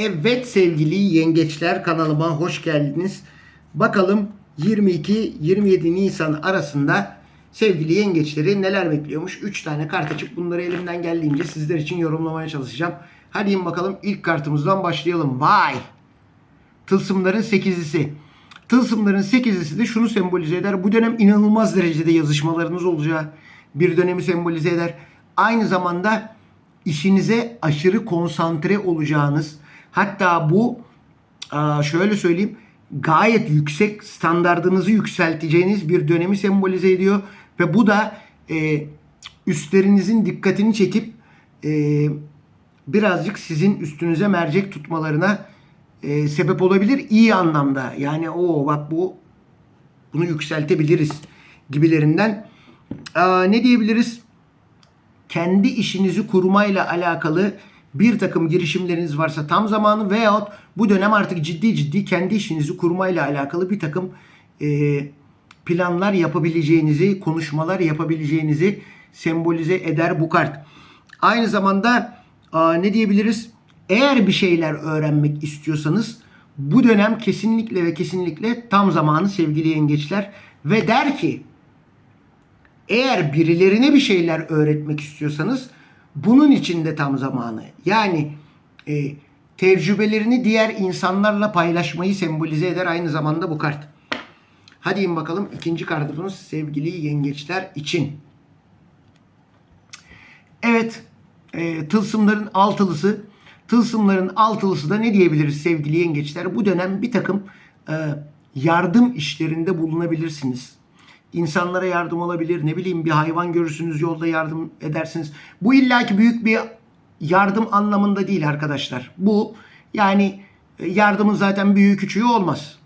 Evet sevgili yengeçler kanalıma hoş geldiniz. Bakalım 22-27 Nisan arasında sevgili yengeçleri neler bekliyormuş. 3 tane kart açıp bunları elimden geldiğince sizler için yorumlamaya çalışacağım. Hadi bakalım ilk kartımızdan başlayalım. Vay! Tılsımların 8'lisi. Tılsımların 8'lisi de şunu sembolize eder. Bu dönem inanılmaz derecede yazışmalarınız olacağı bir dönemi sembolize eder. Aynı zamanda işinize aşırı konsantre olacağınız hatta bu şöyle söyleyeyim gayet yüksek standardınızı yükselteceğiniz bir dönemi sembolize ediyor ve bu da e, üstlerinizin dikkatini çekip e, birazcık sizin üstünüze mercek tutmalarına e, sebep olabilir iyi anlamda. Yani o bak bu bunu yükseltebiliriz gibilerinden. Aa, ne diyebiliriz? Kendi işinizi kurmayla alakalı bir takım girişimleriniz varsa tam zamanı veyahut bu dönem artık ciddi ciddi kendi işinizi kurmayla alakalı bir takım e, planlar yapabileceğinizi, konuşmalar yapabileceğinizi sembolize eder bu kart. Aynı zamanda aa, ne diyebiliriz? Eğer bir şeyler öğrenmek istiyorsanız bu dönem kesinlikle ve kesinlikle tam zamanı sevgili yengeçler ve der ki eğer birilerine bir şeyler öğretmek istiyorsanız bunun için de tam zamanı. Yani e, tecrübelerini diğer insanlarla paylaşmayı sembolize eder aynı zamanda bu kart. Hadi in bakalım ikinci kartımız sevgili yengeçler için. Evet, e, tılsımların altılısı. Tılsımların altılısı da ne diyebiliriz sevgili yengeçler? Bu dönem bir takım e, yardım işlerinde bulunabilirsiniz. İnsanlara yardım olabilir. Ne bileyim bir hayvan görürsünüz yolda yardım edersiniz. Bu illaki büyük bir yardım anlamında değil arkadaşlar. Bu yani e, yardımın zaten büyüğü küçüğü olmaz.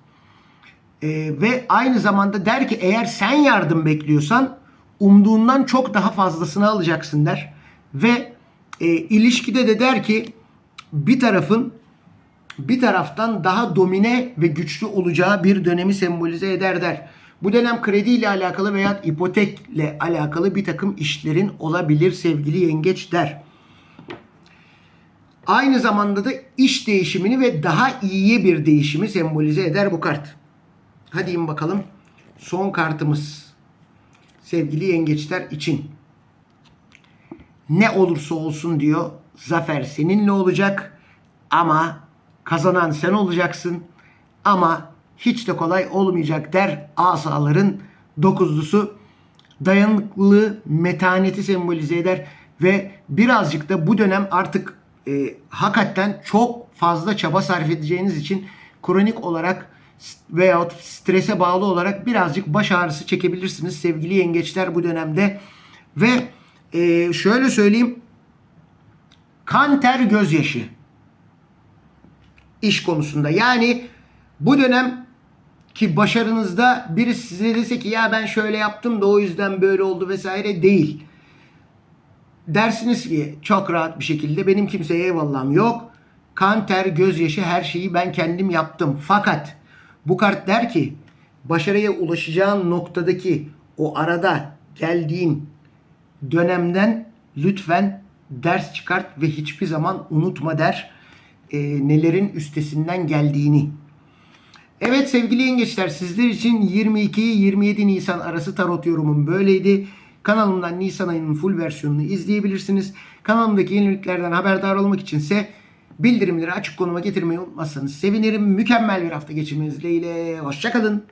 E, ve aynı zamanda der ki eğer sen yardım bekliyorsan umduğundan çok daha fazlasını alacaksın der. Ve e, ilişkide de der ki bir tarafın bir taraftan daha domine ve güçlü olacağı bir dönemi sembolize eder der. Bu dönem krediyle alakalı veya ipotekle alakalı bir takım işlerin olabilir sevgili yengeç der. Aynı zamanda da iş değişimini ve daha iyiye bir değişimi sembolize eder bu kart. Hadi in bakalım. Son kartımız sevgili yengeçler için. Ne olursa olsun diyor. Zafer seninle olacak ama kazanan sen olacaksın ama hiç de kolay olmayacak der asaların dokuzlusu. Dayanıklılığı, metaneti sembolize eder ve birazcık da bu dönem artık e, hakikaten çok fazla çaba sarf edeceğiniz için kronik olarak veyahut strese bağlı olarak birazcık baş ağrısı çekebilirsiniz sevgili yengeçler bu dönemde. Ve e, şöyle söyleyeyim kan ter gözyaşı iş konusunda. Yani bu dönem ki başarınızda biri size dese ki ya ben şöyle yaptım da o yüzden böyle oldu vesaire değil. Dersiniz ki çok rahat bir şekilde benim kimseye eyvallahım yok. Kan, ter, gözyaşı her şeyi ben kendim yaptım. Fakat bu kart der ki başarıya ulaşacağın noktadaki o arada geldiğin dönemden lütfen ders çıkart ve hiçbir zaman unutma der e, nelerin üstesinden geldiğini. Evet sevgili yengeçler sizler için 22-27 Nisan arası tarot yorumum böyleydi. Kanalımdan Nisan ayının full versiyonunu izleyebilirsiniz. Kanalımdaki yeniliklerden haberdar olmak içinse bildirimleri açık konuma getirmeyi unutmazsanız sevinirim. Mükemmel bir hafta geçirmeniz dileğiyle. Hoşçakalın.